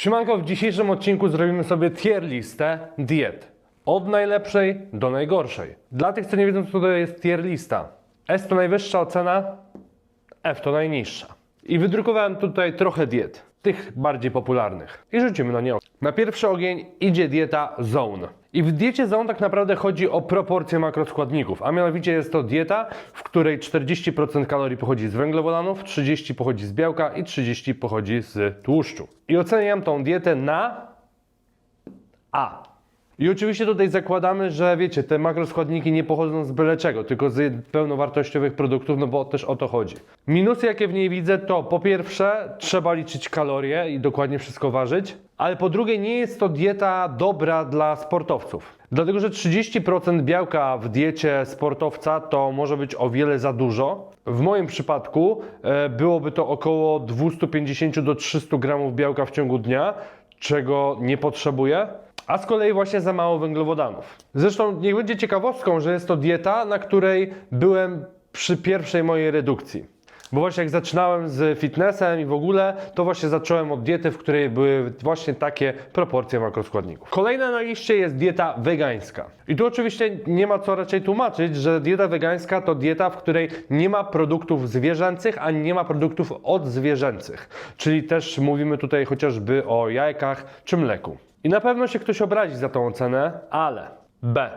Siemanko, w dzisiejszym odcinku zrobimy sobie tier listę diet. Od najlepszej do najgorszej. Dla tych, co nie wiedzą, co to jest tier lista. S to najwyższa ocena, F to najniższa. I wydrukowałem tutaj trochę diet, tych bardziej popularnych. I rzucimy na okiem. Na pierwszy ogień idzie dieta Zone. I w diecie Zone tak naprawdę chodzi o proporcje makroskładników, a mianowicie jest to dieta, w której 40% kalorii pochodzi z węglowodanów, 30% pochodzi z białka i 30% pochodzi z tłuszczu. I oceniam tą dietę na A. I oczywiście tutaj zakładamy, że wiecie, te makroskładniki nie pochodzą z byle czego, tylko z pełnowartościowych produktów, no bo też o to chodzi. Minusy, jakie w niej widzę, to po pierwsze trzeba liczyć kalorie i dokładnie wszystko ważyć, ale po drugie nie jest to dieta dobra dla sportowców. Dlatego, że 30% białka w diecie sportowca to może być o wiele za dużo. W moim przypadku e, byłoby to około 250 do 300 gramów białka w ciągu dnia, czego nie potrzebuję a z kolei właśnie za mało węglowodanów. Zresztą niech będzie ciekawostką, że jest to dieta, na której byłem przy pierwszej mojej redukcji. Bo właśnie jak zaczynałem z fitnessem i w ogóle, to właśnie zacząłem od diety, w której były właśnie takie proporcje makroskładników. Kolejna na liście jest dieta wegańska. I tu oczywiście nie ma co raczej tłumaczyć, że dieta wegańska to dieta, w której nie ma produktów zwierzęcych, ani nie ma produktów odzwierzęcych. Czyli też mówimy tutaj chociażby o jajkach czy mleku. I na pewno się ktoś obrazi za tą ocenę, ale B.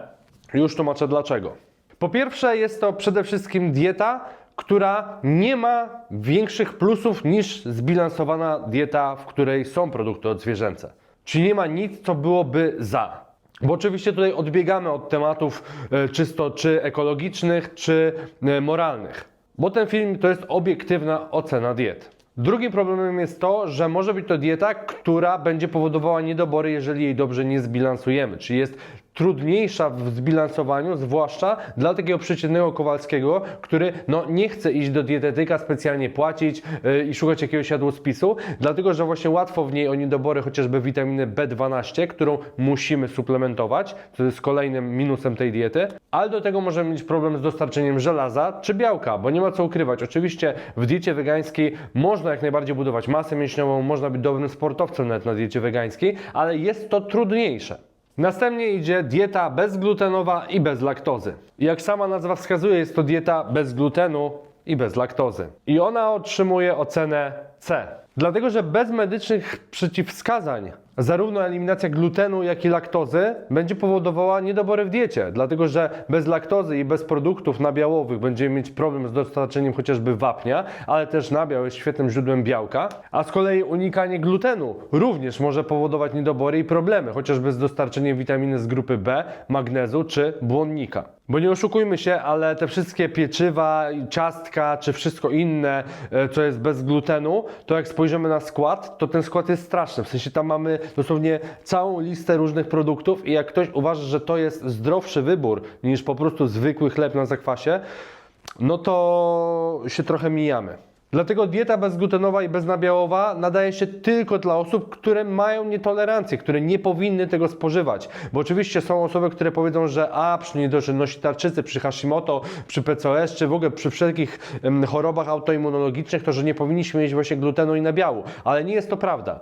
Już tłumaczę dlaczego. Po pierwsze, jest to przede wszystkim dieta, która nie ma większych plusów niż zbilansowana dieta, w której są produkty odzwierzęce. Czyli nie ma nic, co byłoby za. Bo oczywiście tutaj odbiegamy od tematów e, czysto czy ekologicznych, czy e, moralnych. Bo ten film to jest obiektywna ocena diet. Drugim problemem jest to, że może być to dieta, która będzie powodowała niedobory, jeżeli jej dobrze nie zbilansujemy. Czyli jest trudniejsza w zbilansowaniu, zwłaszcza dla takiego przeciętnego Kowalskiego, który no, nie chce iść do dietetyka, specjalnie płacić yy, i szukać jakiegoś jadłospisu, dlatego że właśnie łatwo w niej o niedobory chociażby witaminy B12, którą musimy suplementować, co jest kolejnym minusem tej diety, ale do tego możemy mieć problem z dostarczeniem żelaza czy białka, bo nie ma co ukrywać. Oczywiście w diecie wegańskiej można jak najbardziej budować masę mięśniową, można być dobrym sportowcem nawet na diecie wegańskiej, ale jest to trudniejsze. Następnie idzie dieta bezglutenowa i bez laktozy. Jak sama nazwa wskazuje, jest to dieta bez glutenu i bez laktozy. I ona otrzymuje ocenę C. Dlatego, że bez medycznych przeciwwskazań zarówno eliminacja glutenu, jak i laktozy będzie powodowała niedobory w diecie. Dlatego, że bez laktozy i bez produktów nabiałowych będziemy mieć problem z dostarczeniem chociażby wapnia, ale też nabiał jest świetnym źródłem białka, a z kolei unikanie glutenu również może powodować niedobory i problemy, chociażby z dostarczeniem witaminy z grupy B, magnezu czy błonnika. Bo nie oszukujmy się, ale te wszystkie pieczywa, ciastka czy wszystko inne, e, co jest bez glutenu, to jak spojrzymy na skład, to ten skład jest straszny. W sensie tam mamy dosłownie całą listę różnych produktów i jak ktoś uważa, że to jest zdrowszy wybór niż po prostu zwykły chleb na zakwasie, no to się trochę mijamy. Dlatego dieta bezglutenowa i beznabiałowa nadaje się tylko dla osób, które mają nietolerancję, które nie powinny tego spożywać. Bo oczywiście są osoby, które powiedzą, że a przy niedożylności tarczycy, przy Hashimoto, przy PCOS, czy w ogóle przy wszelkich chorobach autoimmunologicznych, to że nie powinniśmy mieć właśnie glutenu i nabiału. Ale nie jest to prawda.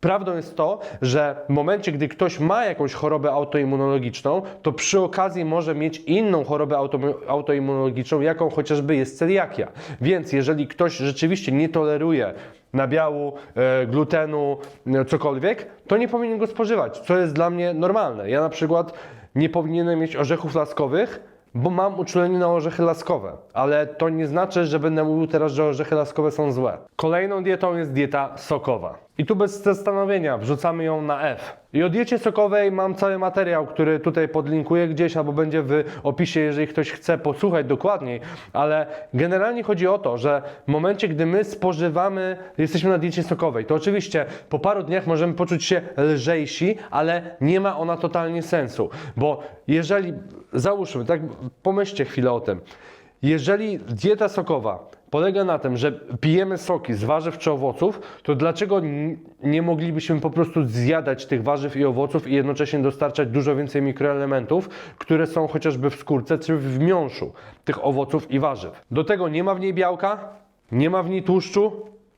Prawdą jest to, że w momencie, gdy ktoś ma jakąś chorobę autoimmunologiczną, to przy okazji może mieć inną chorobę auto, autoimmunologiczną, jaką chociażby jest celiakia. Więc jeżeli ktoś rzeczywiście nie toleruje nabiału, e, glutenu, e, cokolwiek, to nie powinien go spożywać, co jest dla mnie normalne. Ja na przykład nie powinienem mieć orzechów laskowych, bo mam uczulenie na orzechy laskowe, ale to nie znaczy, że będę mówił teraz, że orzechy laskowe są złe. Kolejną dietą jest dieta sokowa. I tu bez zastanowienia wrzucamy ją na F. I o diecie sokowej mam cały materiał, który tutaj podlinkuję gdzieś albo będzie w opisie, jeżeli ktoś chce posłuchać dokładniej, ale generalnie chodzi o to, że w momencie, gdy my spożywamy, jesteśmy na diecie sokowej, to oczywiście po paru dniach możemy poczuć się lżejsi, ale nie ma ona totalnie sensu, bo jeżeli, załóżmy, tak pomyślcie chwilę o tym, jeżeli dieta sokowa polega na tym, że pijemy soki z warzyw czy owoców, to dlaczego nie moglibyśmy po prostu zjadać tych warzyw i owoców i jednocześnie dostarczać dużo więcej mikroelementów, które są chociażby w skórce czy w miąższu tych owoców i warzyw? Do tego nie ma w niej białka, nie ma w niej tłuszczu,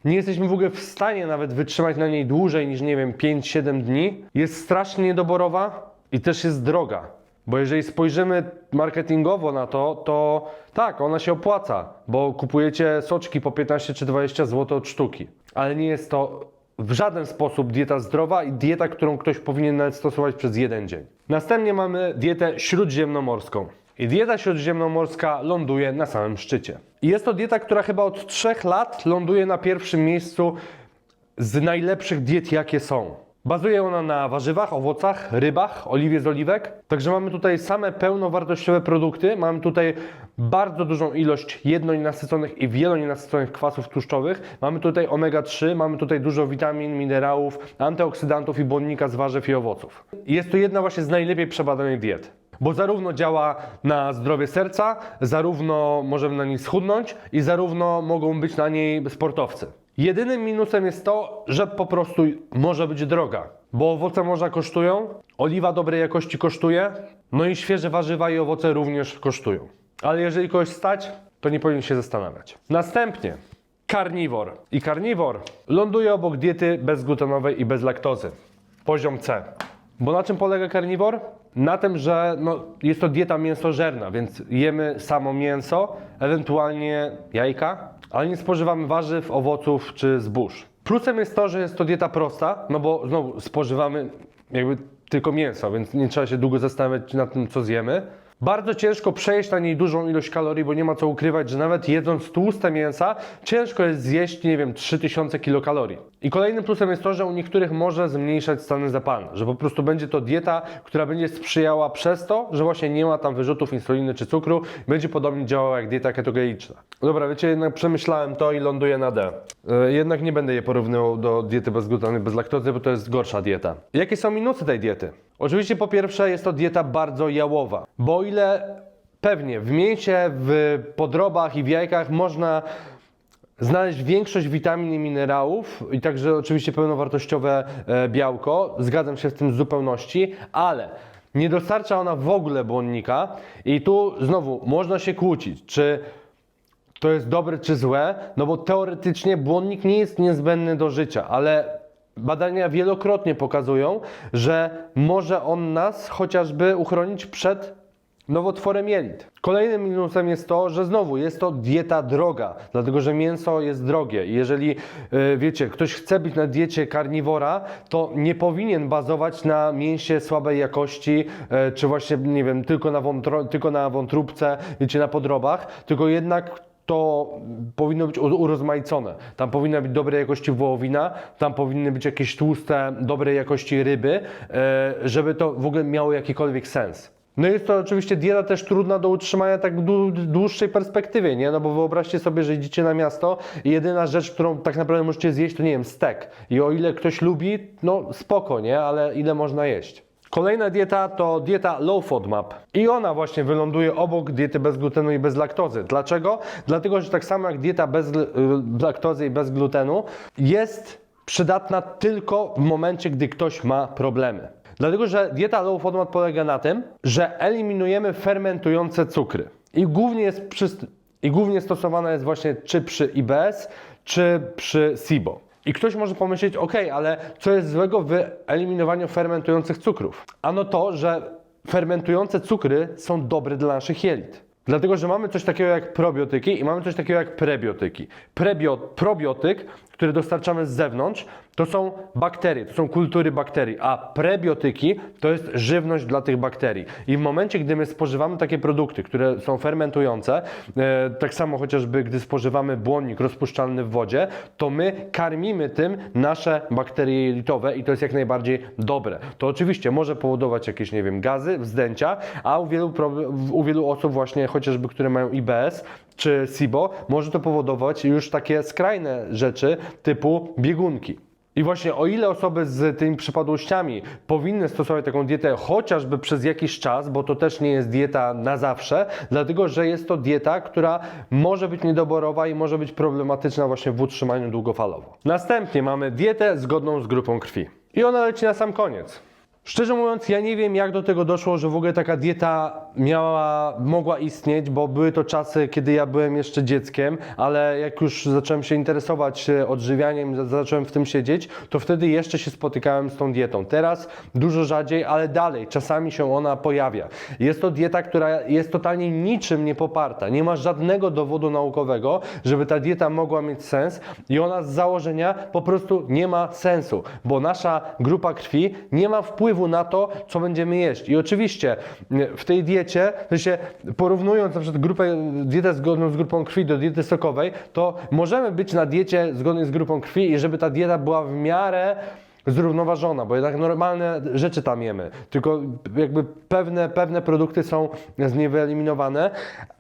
Nie jesteśmy w ogóle w stanie nawet wytrzymać na niej dłużej niż, nie wiem, 5-7 dni. Jest strasznie niedoborowa i też jest droga. Bo jeżeli spojrzymy marketingowo na to, to tak, ona się opłaca, bo kupujecie soczki po 15 czy 20 zł od sztuki. Ale nie jest to w żaden sposób dieta zdrowa i dieta, którą ktoś powinien nawet stosować przez jeden dzień. Następnie mamy dietę śródziemnomorską. I dieta śródziemnomorska ląduje na samym szczycie. I jest to dieta, która chyba od 3 lat ląduje na pierwszym miejscu z najlepszych diet, jakie są. Bazuje ona na warzywach, owocach, rybach, oliwie z oliwek. Także mamy tutaj same pełnowartościowe produkty. Mamy tutaj bardzo dużą ilość jednonienasyconych i wielonienasyconych kwasów tłuszczowych. Mamy tutaj omega-3, mamy tutaj dużo witamin, minerałów, antyoksydantów i błonnika z warzyw i owoców. Jest to jedna właśnie z najlepiej przebadanych diet. Bo zarówno działa na zdrowie serca, zarówno możemy na niej schudnąć i zarówno mogą być na niej sportowcy. Jedynym minusem jest to, że po prostu może być droga, bo owoce morza kosztują, oliwa dobrej jakości kosztuje, no i świeże warzywa i owoce również kosztują. Ale jeżeli kogoś stać, to nie powinien się zastanawiać. Następnie karniwor. I karniwor ląduje obok diety bezglutenowej i bez laktozy. Poziom C. Bo na czym polega karniwor? Na tym, że no, jest to dieta mięsożerna, więc jemy samo mięso, ewentualnie jajka, ale nie spożywamy warzyw, owoców czy zbóż. Plusem jest to, że jest to dieta prosta, no bo znowu spożywamy jakby tylko mięso, więc nie trzeba się długo zastanawiać nad tym, co zjemy. Bardzo ciężko przejść na niej dużą ilość kalorii, bo nie ma co ukrywać, że nawet jedząc tłuste mięsa, ciężko jest zjeść, nie wiem, 3000 kilokalorii. I kolejnym plusem jest to, że u niektórych może zmniejszać stany zapalne, że po prostu będzie to dieta, która będzie sprzyjała przez to, że właśnie nie ma tam wyrzutów insuliny czy cukru, będzie podobnie działała jak dieta ketogeniczna. Dobra, wiecie, jednak przemyślałem to i ląduję na D. E, Jednak nie będę je porównywał do diety bez glutenu bez laktozy, bo to jest gorsza dieta. Jakie są minusy tej diety? Oczywiście po pierwsze jest to dieta bardzo jałowa, bo ile pewnie w mięsie, w podrobach i w jajkach można znaleźć większość witamin i minerałów i także oczywiście pełnowartościowe e, białko, zgadzam się z tym w zupełności, ale nie dostarcza ona w ogóle błonnika i tu znowu można się kłócić, czy to jest dobre czy złe, no bo teoretycznie błonnik nie jest niezbędny do życia, ale badania wielokrotnie pokazują, że może on nas chociażby uchronić przed nowotworem jelit. Kolejnym minusem jest to, że znowu jest to dieta droga, dlatego że mięso jest drogie. Jeżeli e, wiecie, ktoś chce być na diecie karniwora, to nie powinien bazować na mięsie słabej jakości, e, czy właśnie, nie wiem, tylko na, wątro, tylko na wątróbce, wiecie, na podrobach, tylko jednak to powinno być urozmaicone. Tam powinna być dobrej jakości wołowina, tam powinny być jakieś tłuste, dobrej jakości ryby, e, żeby to w ogóle miało jakikolwiek sens. No jest to oczywiście dieta też trudna do utrzymania tak w dłu- dłuższej perspektywie, nie? No bo wyobraźcie sobie, że idziecie na miasto i jedyna rzecz, którą tak naprawdę możecie zjeść, to nie wiem, stek. I o ile ktoś lubi, no spoko, nie? Ale ile można jeść? Kolejna dieta to dieta Low FODMAP i ona właśnie wyląduje obok diety bez glutenu i bez laktozy. Dlaczego? Dlatego, że tak samo jak dieta bez y, laktozy i bez glutenu jest przydatna tylko w momencie, gdy ktoś ma problemy. Dlatego, że dieta Low FODMAP polega na tym, że eliminujemy fermentujące cukry i głównie jest przy, i głównie stosowana jest właśnie czy przy IBS, czy przy SIBO. I ktoś może pomyśleć, ok, ale co jest złego w eliminowaniu fermentujących cukrów? Ano to, że fermentujące cukry są dobre dla naszych jelit. Dlatego, że mamy coś takiego jak probiotyki i mamy coś takiego jak prebiotyki. Prebio, probiotyk, który dostarczamy z zewnątrz, to są bakterie, to są kultury bakterii, a prebiotyki to jest żywność dla tych bakterii. I w momencie, gdy my spożywamy takie produkty, które są fermentujące, e, tak samo chociażby gdy spożywamy błonnik rozpuszczalny w wodzie, to my karmimy tym nasze bakterie jelitowe i to jest jak najbardziej dobre. To oczywiście może powodować jakieś, nie wiem, gazy, wzdęcia, a u wielu, u wielu osób właśnie chociażby, które mają IBS czy SIBO, może to powodować już takie skrajne rzeczy typu biegunki. I właśnie o ile osoby z tymi przypadłościami powinny stosować taką dietę chociażby przez jakiś czas, bo to też nie jest dieta na zawsze, dlatego że jest to dieta, która może być niedoborowa i może być problematyczna właśnie w utrzymaniu długofalowo. Następnie mamy dietę zgodną z grupą krwi. I ona leci na sam koniec. Szczerze mówiąc, ja nie wiem, jak do tego doszło, że w ogóle taka dieta miała, mogła istnieć, bo były to czasy, kiedy ja byłem jeszcze dzieckiem, ale jak już zacząłem się interesować e, odżywianiem, za- zacząłem w tym siedzieć, to wtedy jeszcze się spotykałem z tą dietą. Teraz dużo rzadziej, ale dalej, czasami się ona pojawia. Jest to dieta, która jest totalnie niczym nie poparta. Nie ma żadnego dowodu naukowego, żeby ta dieta mogła mieć sens i ona z założenia po prostu nie ma sensu, bo nasza grupa krwi nie ma wpływu na to, co będziemy jeść. I oczywiście m, w tej diecie, w sensie porównując na przykład grupę, dietę zgodną z grupą krwi do diety sokowej, to możemy być na diecie zgodnej z grupą krwi i żeby ta dieta była w miarę zrównoważona, bo jednak normalne rzeczy tam jemy, tylko jakby pewne, pewne produkty są z niej wyeliminowane,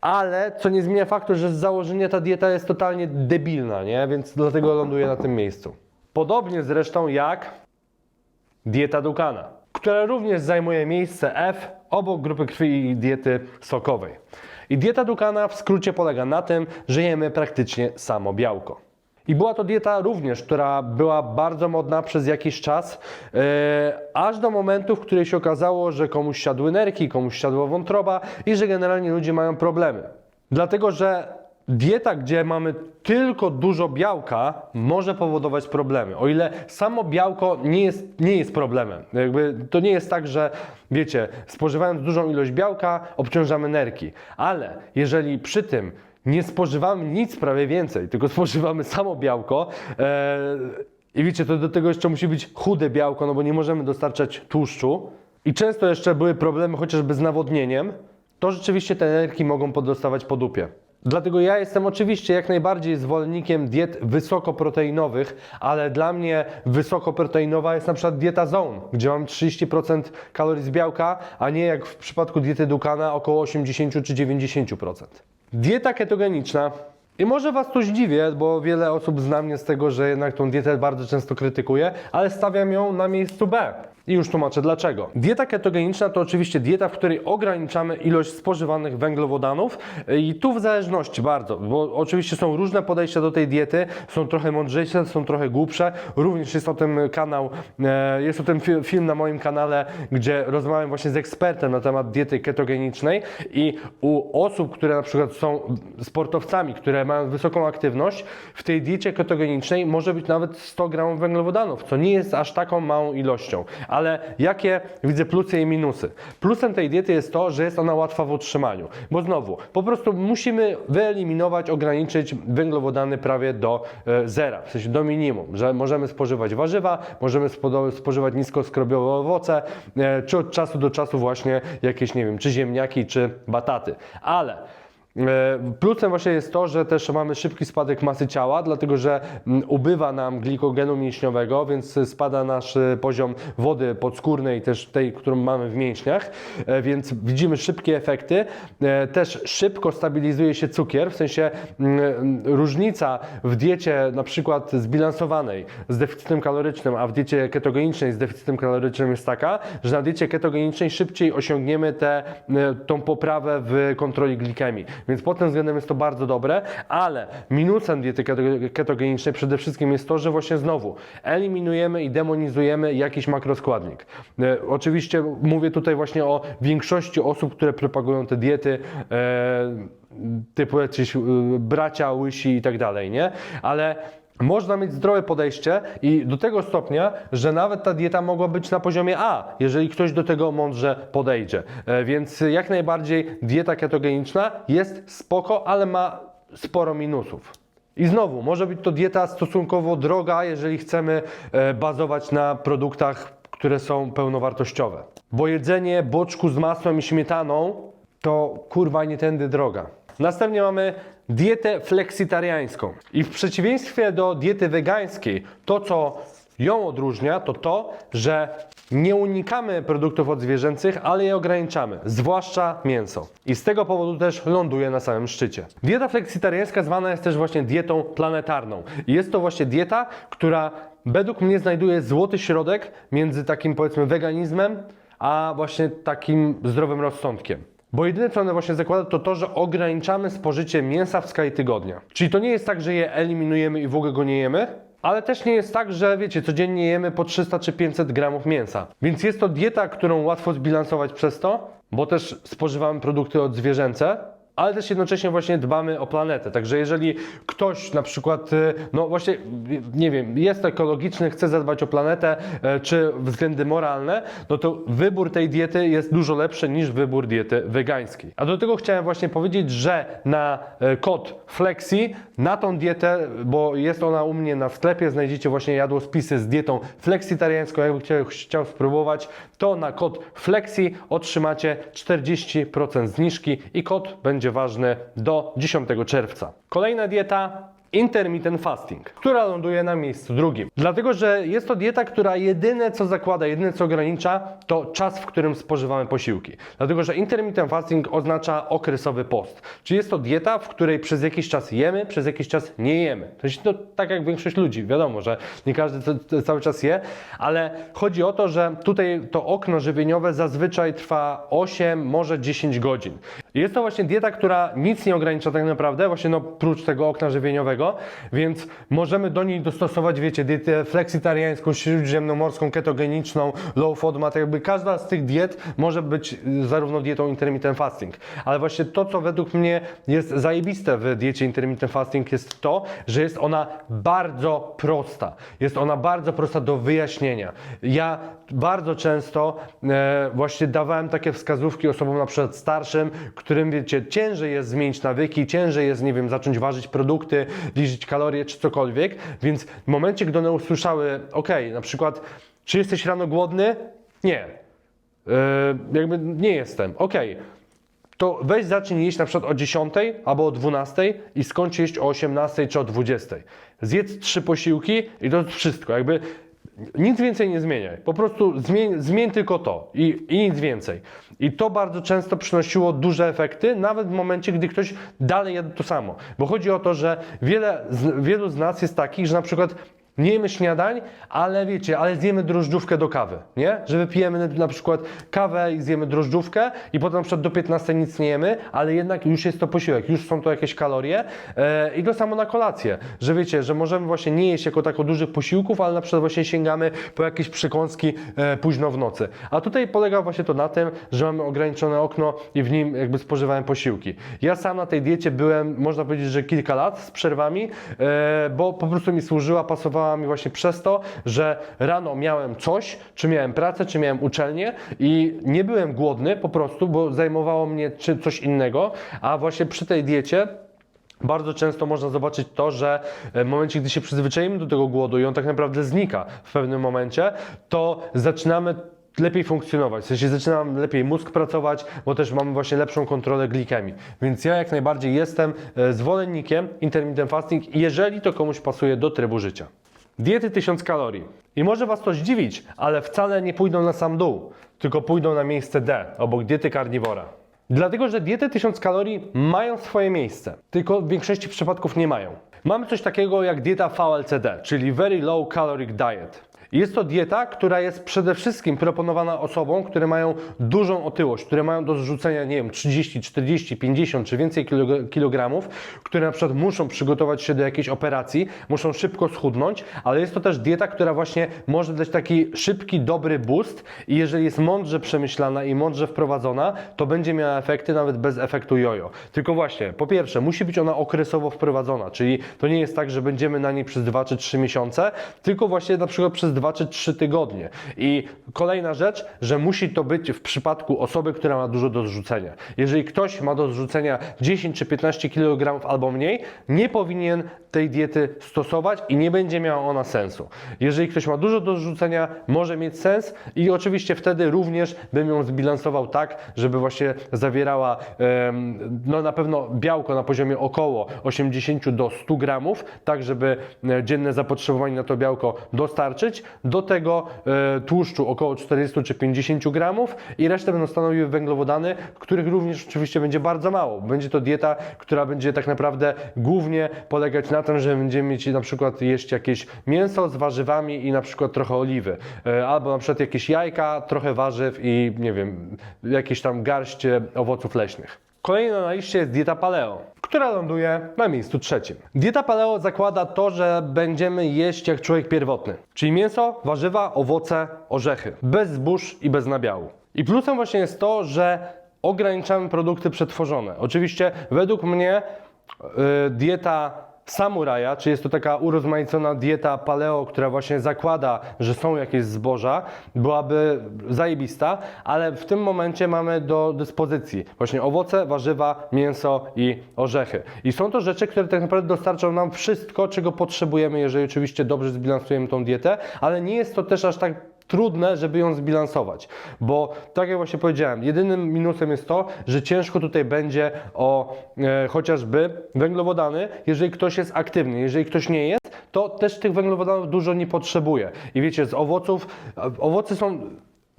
ale co nie zmienia faktu, że z założenia ta dieta jest totalnie debilna, nie? Więc dlatego ląduje na tym miejscu. Podobnie zresztą jak dieta Dukana, która również zajmuje miejsce F obok grupy krwi i diety sokowej. I dieta Dukana w skrócie polega na tym, że jemy praktycznie samo białko. I była to dieta również, która była bardzo modna przez jakiś czas, e, aż do momentu, w którym się okazało, że komuś siadły nerki, komuś siadła wątroba i że generalnie ludzie mają problemy. Dlatego, że dieta, gdzie mamy tylko dużo białka, może powodować problemy. O ile samo białko nie jest, nie jest problemem. Jakby to nie jest tak, że wiecie, spożywając dużą ilość białka, obciążamy nerki. Ale jeżeli przy tym nie spożywamy nic prawie więcej, tylko spożywamy samo białko, e, i wiecie, to do tego jeszcze musi być chude białko, no bo nie możemy dostarczać tłuszczu. I często jeszcze były problemy chociażby z nawodnieniem, to rzeczywiście te nerki mogą podostawać po dupie. Dlatego ja jestem oczywiście jak najbardziej zwolennikiem diet wysokoproteinowych, ale dla mnie wysokoproteinowa jest na przykład dieta Zone, gdzie mam 30% kalorii z białka, a nie jak w przypadku diety Dukana około 80 czy 90%. Dieta ketogeniczna i może Was to zdziwię, bo wiele osób zna mnie z tego, że jednak tą dietę bardzo często krytykuję, ale stawiam ją na miejscu B. I już tłumaczę dlaczego. Dieta ketogeniczna to oczywiście dieta, w której ograniczamy ilość spożywanych węglowodanów i tu w zależności bardzo, bo oczywiście są różne podejścia do tej diety, są trochę mądrzejsze, są trochę głupsze. Również jest o tym kanał, e, jest o tym fi- film na moim kanale, gdzie rozmawiam właśnie z ekspertem na temat diety ketogenicznej i u osób, które na przykład są sportowcami, które mają wysoką aktywność, w tej diecie ketogenicznej może być nawet 100 gramów węglowodanów, co nie jest aż taką małą ilością. Ale jakie widzę plusy i minusy? Plusem tej diety jest to, że jest ona łatwa w utrzymaniu, bo znowu, po prostu musimy wyeliminować, ograniczyć węglowodany prawie do e, zera, w sensie do minimum, że możemy spożywać warzywa, możemy spo- spożywać niskoskrobione owoce, e, czy od czasu do czasu właśnie jakieś, nie wiem, czy ziemniaki, czy bataty. Ale Plusem właśnie jest to, że też mamy szybki spadek masy ciała, dlatego że ubywa nam glikogenu mięśniowego, więc spada nasz e, poziom wody podskórnej, też tej, którą mamy w mięśniach, e, więc widzimy szybkie efekty. E, Też szybko stabilizuje się cukier, w sensie różnica w diecie na przykład zbilansowanej z deficytem kalorycznym, a w diecie ketogenicznej z deficytem kalorycznym jest taka, że na diecie ketogenicznej szybciej osiągniemy tę poprawę w kontroli glikemii. Więc pod tym względem jest to bardzo dobre, ale minusem diety keto- ketogenicznej przede wszystkim jest to, że właśnie znowu eliminujemy i demonizujemy jakiś makroskładnik. E, oczywiście mówię tutaj właśnie o większości osób, które propagują te diety. E, typu jacyś y, bracia, łysi i tak dalej, nie? Ale można mieć zdrowe podejście i do tego stopnia, że nawet ta dieta mogła być na poziomie A, jeżeli ktoś do tego mądrze podejdzie. E, Więc jak najbardziej dieta ketogeniczna jest spoko, ale ma sporo minusów. I znowu, może być to dieta stosunkowo droga, jeżeli chcemy e, bazować na produktach, które są pełnowartościowe. Bo jedzenie boczku z masłem i śmietaną to kurwa nie tędy droga. Następnie mamy dietę fleksitariańską. I w przeciwieństwie do diety wegańskiej, to co ją odróżnia, to to, że nie unikamy produktów odzwierzęcych, ale je ograniczamy, zwłaszcza mięso. I z tego powodu też ląduje na samym szczycie. Dieta fleksitariańska zwana jest też właśnie dietą planetarną. I jest to właśnie dieta, która według mnie znajduje złoty środek między takim powiedzmy weganizmem, a właśnie takim zdrowym rozsądkiem. Bo jedyne, co one właśnie zakłada, to to, że ograniczamy spożycie mięsa w skali tygodnia. Czyli to nie jest tak, że je eliminujemy i w ogóle go nie jemy, Ale też nie jest tak, że wiecie, codziennie jemy po 300 czy 500 gramów mięsa. Więc jest to dieta, którą łatwo zbilansować przez to, bo też spożywamy produkty odzwierzęce, ale też jednocześnie właśnie dbamy o planetę. Także jeżeli ktoś na przykład, y, no właśnie, nie wiem, jest ekologiczny, chce zadbać o planetę, e, czy względy moralne, no to wybór tej diety jest dużo lepszy niż wybór diety wegańskiej. A do tego chciałem właśnie powiedzieć, że na e, kod Flexi, na tą dietę, bo jest ona u mnie na sklepie, znajdziecie właśnie jadłospisy z dietą fleksitariańską, jakby chciał, chciał spróbować, to na kod Flexi otrzymacie 40% zniżki i kod będzie ważny do 10 czerwca. Kolejna dieta intermittent fasting, która ląduje na miejscu drugim. Dlatego, że jest to dieta, która jedyne co zakłada, jedyne co ogranicza, to czas, w którym spożywamy posiłki. Dlatego, że intermittent fasting oznacza okresowy post. Czyli jest to dieta, w której przez jakiś czas jemy, przez jakiś czas nie jemy. To jest to tak jak większość ludzi. Wiadomo, że nie każdy cały czas je, ale chodzi o to, że tutaj to okno żywieniowe zazwyczaj trwa 8, może 10 godzin. Jest to właśnie dieta, która nic nie ogranicza tak naprawdę, właśnie no prócz tego okna żywieniowego, więc możemy do niej dostosować, wiecie, dietę fleksitariańską, śródziemnomorską, ketogeniczną, low FODMAP, jakby każda z tych diet może być y, zarówno dietą intermittent fasting. Ale właśnie to, co według mnie jest zajebiste w diecie intermittent fasting jest to, że jest ona bardzo prosta. Jest ona bardzo prosta do wyjaśnienia. Ja bardzo często e, właśnie dawałem takie wskazówki osobom na przykład starszym, którym wiecie, ciężej jest zmienić nawyki, ciężej jest, nie wiem, zacząć ważyć produkty, liczyć kalorie czy cokolwiek, więc w momencie, gdy one usłyszały, ok, na przykład, czy jesteś rano głodny? Nie. E, jakby nie jestem. Ok. To weź zacznij jeść na przykład o 10 albo o 12 i skończ jeść o 18 czy o 20. Zjedz trzy posiłki i to wszystko. Jakby nic więcej nie zmieniaj. Po prostu zmień, zmień tylko to i, i nic więcej. I to bardzo często przynosiło duże efekty, nawet w momencie, gdy ktoś dalej jadł to samo. Bo chodzi o to, że wiele, wielu z nas jest takich, że na przykład nie jemy śniadań, ale wiecie, ale zjemy drożdżówkę do kawy, nie? Że wypijemy na przykład kawę i zjemy drożdżówkę i potem na przykład do 15 nic nie jemy, ale jednak już jest to posiłek, już są to jakieś kalorie e, i to samo na kolację, że wiecie, że możemy właśnie nie jeść jako tako dużych posiłków, ale na przykład właśnie sięgamy po jakieś przekąski e, późno w nocy. A tutaj polega właśnie to na tym, że mamy ograniczone okno i w nim jakby spożywałem posiłki. Ja sam na tej diecie byłem, można powiedzieć, że kilka lat z przerwami, e, bo po prostu mi służyła, pasowała mi właśnie przez to, że rano miałem coś, czy miałem pracę, czy miałem uczelnię i nie byłem głodny po prostu, bo zajmowało mnie czy coś innego, a właśnie przy tej diecie bardzo często można zobaczyć to, że w momencie, gdy się przyzwyczajimy do tego głodu i on tak naprawdę znika w pewnym momencie, to zaczynamy lepiej funkcjonować, w sensie zaczyna nam lepiej mózg pracować, bo też mamy właśnie lepszą kontrolę glikemii. Więc ja jak najbardziej jestem e, zwolennikiem intermittent fasting, jeżeli to komuś pasuje do trybu życia. Diety 1000 kalorii. I może Was to zdziwić, ale wcale nie pójdą na sam dół, tylko pójdą na miejsce D, obok diety karniwora. Dlatego, że diety 1000 kalorii mają swoje miejsce, tylko w większości przypadków nie mają. Mamy coś takiego jak dieta VLCD, czyli Very Low Caloric Diet. Jest to dieta, która jest przede wszystkim proponowana osobom, które mają dużą otyłość, które mają do zrzucenia, nie wiem, 30, 40, 50 czy więcej kilog- kilogramów, które na przykład muszą przygotować się do jakiejś operacji, muszą szybko schudnąć, ale jest to też dieta, która właśnie może dać taki szybki, dobry boost i jeżeli jest mądrze przemyślana i mądrze wprowadzona, to będzie miała efekty nawet bez efektu jojo. Tylko właśnie, po pierwsze, musi być ona okresowo wprowadzona, czyli to nie jest tak, że będziemy na niej przez 2 czy 3 miesiące, tylko właśnie na przykład przez 2 czy 3 tygodnie. I kolejna rzecz, że musi to być w przypadku osoby, która ma dużo do zrzucenia. Jeżeli ktoś ma do zrzucenia 10 czy 15 kg albo mniej, nie powinien tej diety stosować i nie będzie miała ona sensu. Jeżeli ktoś ma dużo do zrzucenia, może mieć sens i oczywiście wtedy również bym ją zbilansował tak, żeby właśnie zawierała no na pewno białko na poziomie około 80 do 100 gramów, tak żeby e, dzienne zapotrzebowanie na to białko dostarczyć. Do tego e, tłuszczu około 40 czy 50 gramów i resztę będą stanowiły węglowodany, których również oczywiście będzie bardzo mało. Będzie to dieta, która będzie tak naprawdę głównie polegać na tym, że będziemy mieć na przykład jeść jakieś mięso z warzywami i na przykład trochę oliwy, E, albo na przykład jakieś jajka, trochę warzyw i nie wiem, jakieś tam garść owoców leśnych. Kolejna na liście jest dieta paleo, która ląduje na miejscu trzecim. Dieta paleo zakłada to, że będziemy jeść jak człowiek pierwotny, czyli mięso, warzywa, owoce, orzechy, bez zbóż i bez nabiału. I plusem właśnie jest to, że ograniczamy produkty przetworzone. Oczywiście według mnie yy, dieta samuraja, czy jest to taka urozmaicona dieta paleo, która właśnie zakłada, że są jakieś zboża, byłaby zajebista, ale w tym momencie mamy do dyspozycji właśnie owoce, warzywa, mięso i orzechy. I są to rzeczy, które tak naprawdę dostarczą nam wszystko, czego potrzebujemy, jeżeli oczywiście dobrze zbilansujemy tą dietę, ale nie jest to też aż tak trudne, żeby ją zbilansować, bo tak jak właśnie powiedziałem, jedynym minusem jest to, że ciężko tutaj będzie o e, chociażby węglowodany, jeżeli ktoś jest aktywny, jeżeli ktoś nie jest, to też tych węglowodanów dużo nie potrzebuje. I wiecie, z owoców, e, owoce są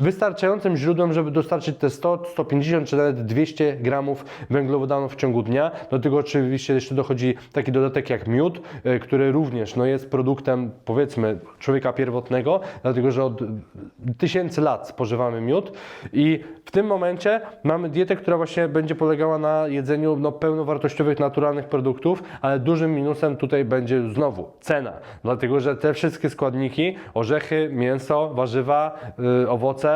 wystarczającym źródłem, żeby dostarczyć te 100, 150 czy nawet 200 gramów węglowodanów w ciągu dnia. Do tego oczywiście jeszcze dochodzi taki dodatek jak miód, e, który również no, jest produktem powiedzmy człowieka pierwotnego, dlatego że od tysięcy lat spożywamy miód i w tym momencie mamy dietę, która właśnie będzie polegała na jedzeniu no, pełnowartościowych, naturalnych produktów, ale dużym minusem tutaj będzie znowu cena, dlatego że te wszystkie składniki, orzechy, mięso, warzywa, yy, owoce,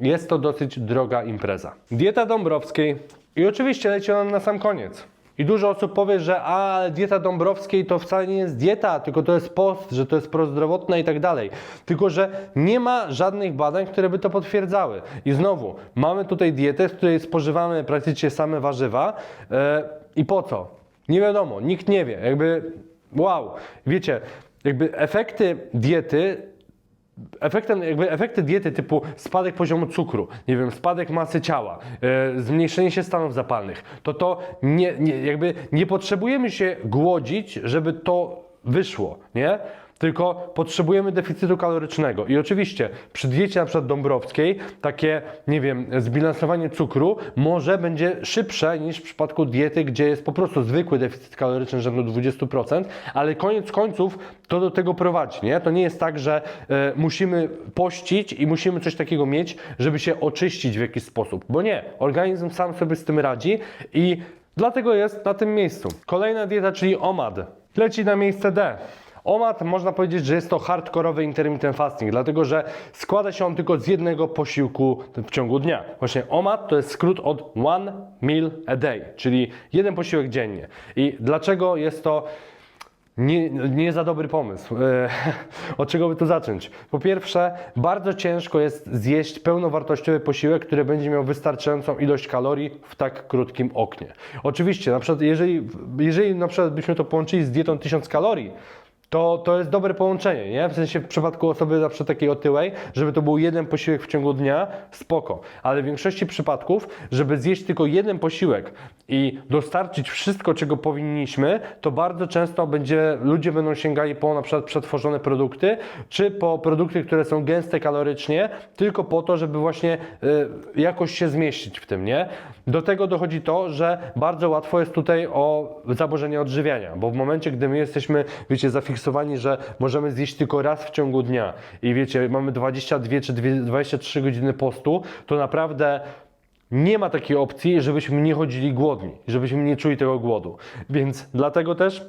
jest to dosyć droga impreza. Dieta Dąbrowskiej i oczywiście leci ona na sam koniec. I dużo osób powie, że a, dieta Dąbrowskiej to wcale nie jest dieta, tylko to jest post, że to jest prozdrowotne i tak dalej. Tylko, że nie ma żadnych badań, które by to potwierdzały. I znowu, mamy tutaj dietę, z której spożywamy praktycznie same warzywa. E, I po co? Nie wiadomo, nikt nie wie. Jakby, wow, wiecie, jakby efekty diety efektem, jakby efekty diety typu spadek poziomu cukru, nie wiem, spadek masy ciała, e, zmniejszenie się stanów zapalnych, to to nie, nie, jakby nie potrzebujemy się głodzić, żeby to wyszło, nie? Tylko potrzebujemy deficytu kalorycznego. I oczywiście przy diecie na przykład dąbrowskiej takie, nie wiem, zbilansowanie cukru może będzie szybsze niż w przypadku diety, gdzie jest po prostu zwykły deficyt kaloryczny rzędu 20%, ale koniec końców to do tego prowadzi, nie? To nie jest tak, że e, musimy pościć i musimy coś takiego mieć, żeby się oczyścić w jakiś sposób, bo nie. Organizm sam sobie z tym radzi i dlatego jest na tym miejscu. Kolejna dieta, czyli OMAD, leci na miejsce D. OMAD można powiedzieć, że jest to hardkorowy intermittent fasting, dlatego że składa się on tylko z jednego posiłku w ciągu dnia. Właśnie OMAD to jest skrót od One Meal a Day, czyli jeden posiłek dziennie. I dlaczego jest to nie, nie za dobry pomysł. E, Od czego by tu zacząć? Po pierwsze, bardzo ciężko jest zjeść pełnowartościowy posiłek, który będzie miał wystarczającą ilość kalorii w tak krótkim oknie. Oczywiście, na przykład, jeżeli, jeżeli na przykład byśmy to połączyli z dietą 1000 kalorii, to, to jest dobre połączenie, nie? W sensie w przypadku osoby zawsze takiej otyłej, żeby to był jeden posiłek w ciągu dnia, spoko. Ale w większości przypadków, żeby zjeść tylko jeden posiłek i dostarczyć wszystko, czego powinniśmy, to bardzo często będzie, ludzie będą sięgali po na przykład przetworzone produkty, czy po produkty, które są gęste kalorycznie, tylko po to, żeby właśnie y, jakoś się zmieścić w tym, nie? Do tego dochodzi to, że bardzo łatwo jest tutaj o zaburzenie odżywiania, bo w momencie, gdy my jesteśmy, wiecie, zafiksowani, że możemy zjeść tylko raz w ciągu dnia i wiecie, mamy 22 czy 23 godziny postu, to naprawdę nie ma takiej opcji, żebyśmy nie chodzili głodni, żebyśmy nie czuli tego głodu. Więc dlatego też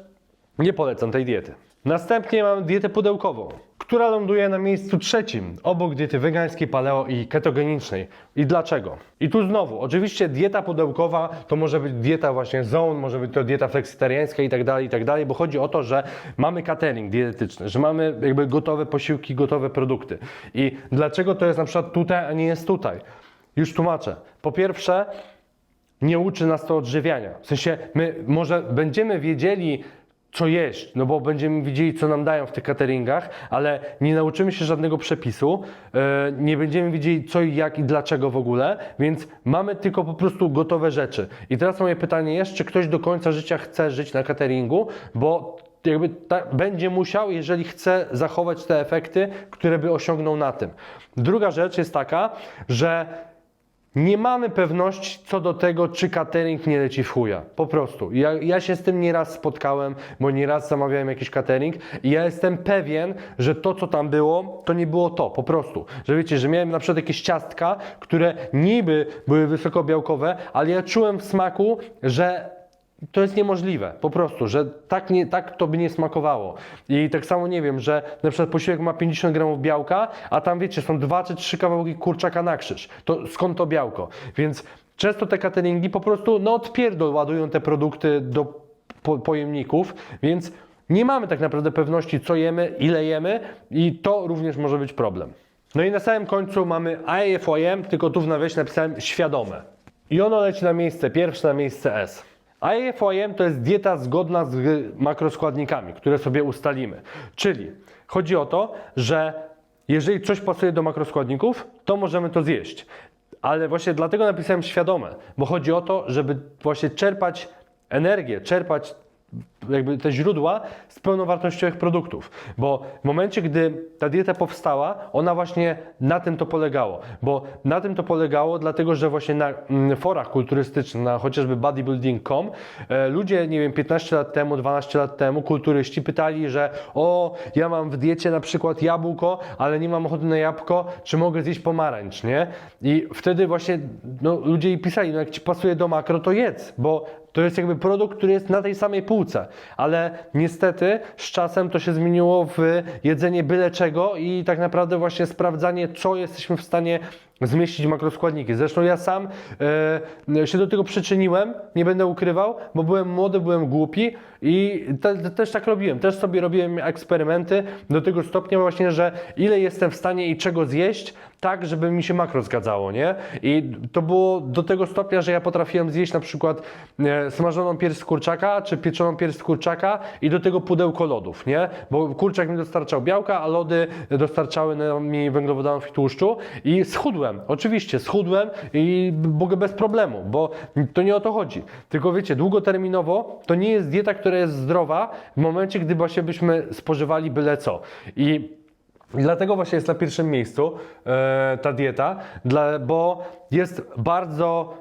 nie polecam tej diety. Następnie mamy dietę pudełkową, która ląduje na miejscu trzecim, obok diety wegańskiej, paleo i ketogenicznej. I dlaczego? I tu znowu, oczywiście dieta pudełkowa to może być dieta właśnie zone, może być to dieta fleksitariańska i tak dalej, i tak dalej, bo chodzi o to, że mamy catering dietetyczny, że mamy jakby gotowe posiłki, gotowe produkty. I dlaczego to jest na przykład tutaj, a nie jest tutaj? Już tłumaczę. Po pierwsze, nie uczy nas to odżywiania. W sensie, my może będziemy wiedzieli, co jeść, no bo będziemy widzieli, co nam dają w tych cateringach, ale nie nauczymy się żadnego przepisu, yy, nie będziemy wiedzieli, co i jak i dlaczego w ogóle, więc mamy tylko po prostu gotowe rzeczy. I teraz moje pytanie jest, czy ktoś do końca życia chce żyć na cateringu, bo jakby ta, będzie musiał, jeżeli chce zachować te efekty, które by osiągnął na tym. Druga rzecz jest taka, że nie mamy pewności co do tego, czy catering nie leci w chuja. Po prostu. Ja, ja się z tym nieraz spotkałem, bo nieraz zamawiałem jakiś catering i ja jestem pewien, że to, co tam było, to nie było to. Po prostu. Że wiecie, że miałem na przykład jakieś ciastka, które niby były wysokobiałkowe, ale ja czułem w smaku, że to jest niemożliwe, po prostu, że tak, nie, tak to by nie smakowało. I tak samo nie wiem, że na przykład posiłek ma 50 gramów białka, a tam wiecie, są dwa czy trzy kawałki kurczaka na krzyż. To skąd to białko? Więc często te cateringi po prostu no odpierdol ładują te produkty do po, pojemników, więc nie mamy tak naprawdę pewności, co jemy, ile jemy i to również może być problem. No i na samym końcu mamy AFOM, tylko tu w nawiasie napisałem świadome. I ono leci na miejsce pierwsze, na miejsce S. AFOM to jest dieta zgodna z makroskładnikami, które sobie ustalimy. Czyli chodzi o to, że jeżeli coś pasuje do makroskładników, to możemy to zjeść. Ale właśnie dlatego napisałem świadome, bo chodzi o to, żeby właśnie czerpać energię, czerpać jakby te źródła z pełnowartościowych produktów. Bo w momencie, gdy ta dieta powstała, ona właśnie na tym to polegało. Bo na tym to polegało, dlatego że właśnie na mm, forach kulturystycznych, na chociażby bodybuilding.com, e, ludzie, nie wiem, 15 lat temu, 12 lat temu, kulturyści pytali, że o, ja mam w diecie na przykład jabłko, ale nie mam ochoty na jabłko, czy mogę zjeść pomarańcz, nie? I wtedy właśnie no, ludzie jej pisali, no jak ci pasuje do makro, to jedz, bo to jest jakby produkt, który jest na tej samej półce, ale niestety z czasem to się zmieniło w jedzenie byle czego i tak naprawdę właśnie sprawdzanie, co jesteśmy w stanie zmieścić makroskładniki. Zresztą ja sam e, się do tego przyczyniłem, nie będę ukrywał, bo byłem młody, byłem głupi i te, te, też tak robiłem. Też sobie robiłem eksperymenty do tego stopnia właśnie, że ile jestem w stanie i czego zjeść, tak, żeby mi się makro zgadzało, nie? I to było do tego stopnia, że ja potrafiłem zjeść na przykład e, smażoną pierś kurczaka, czy pieczoną pierś kurczaka i do tego pudełko lodów, nie? Bo kurczak mi dostarczał białka, a lody dostarczały mi węglowodanów i tłuszczu i schudłem. Oczywiście, schudłem i mogę bez problemu, bo to nie o to chodzi. Tylko wiecie, długoterminowo to nie jest dieta, która jest zdrowa w momencie, gdy właśnie byśmy spożywali byle co. I dlatego właśnie jest na pierwszym miejscu e, ta dieta, dla, bo jest bardzo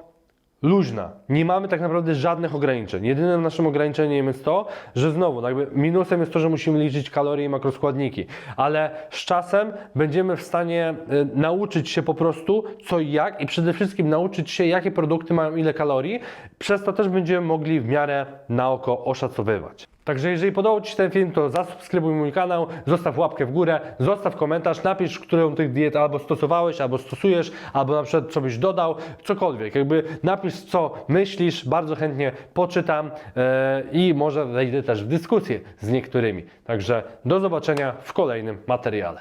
luźna. Nie mamy tak naprawdę żadnych ograniczeń. Jedynym naszym ograniczeniem jest to, że znowu, no jakby minusem jest to, że musimy liczyć kalorie i makroskładniki, ale z czasem będziemy w stanie e, nauczyć się po prostu co i jak i przede wszystkim nauczyć się, jakie produkty mają ile kalorii. Przez to też będziemy mogli w miarę na oko oszacowywać. Także jeżeli podobał Ci się ten film, to zasubskrybuj mój kanał, zostaw łapkę w górę, zostaw komentarz, napisz, którą tych diet albo stosowałeś, albo stosujesz, albo na przykład co byś dodał, cokolwiek. Jakby napisz, co myślisz, bardzo chętnie poczytam e, i może wejdę też w dyskusję z niektórymi. Także do zobaczenia w kolejnym materiale.